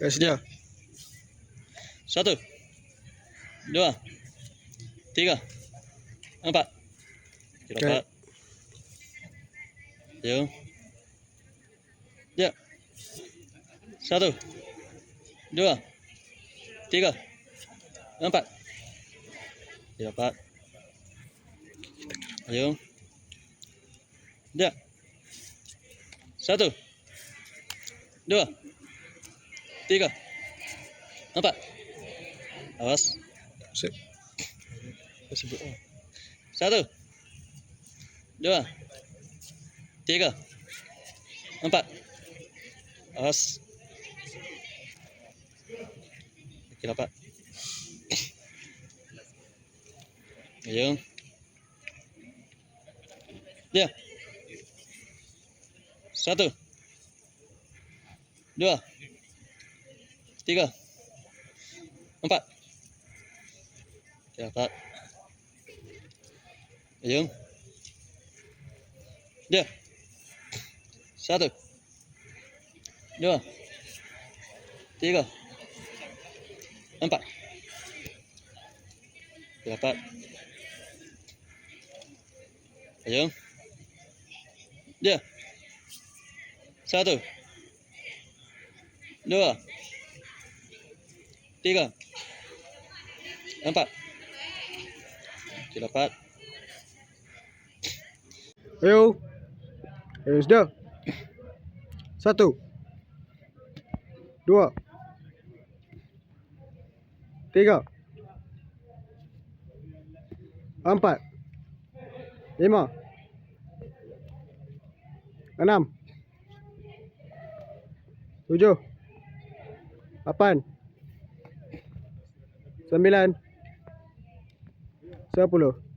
Guys dia. Satu. Dua. Tiga. Empat. Kita Okay. Yo. Ya. Satu. Dua. Tiga. Empat. Dapat. Ayo. Ya. Satu. Dua. Tiga. Empat. Awas. Sip. Kau sebut oh. Satu Dua Tiga Empat Awas Okey dapat Ayo Dia Satu Dua Tiga Empat Okey dapat Ayo. Dia. Satu. Dua. Tiga. Empat. Dapat. Ayo. Dia. Satu. Dua. Tiga. Empat. Okey, dapat. Ayo. Ayo sudah. Satu. Dua. Tiga. Empat. Lima. Enam. Tujuh. Lapan. Sembilan. Sepuluh.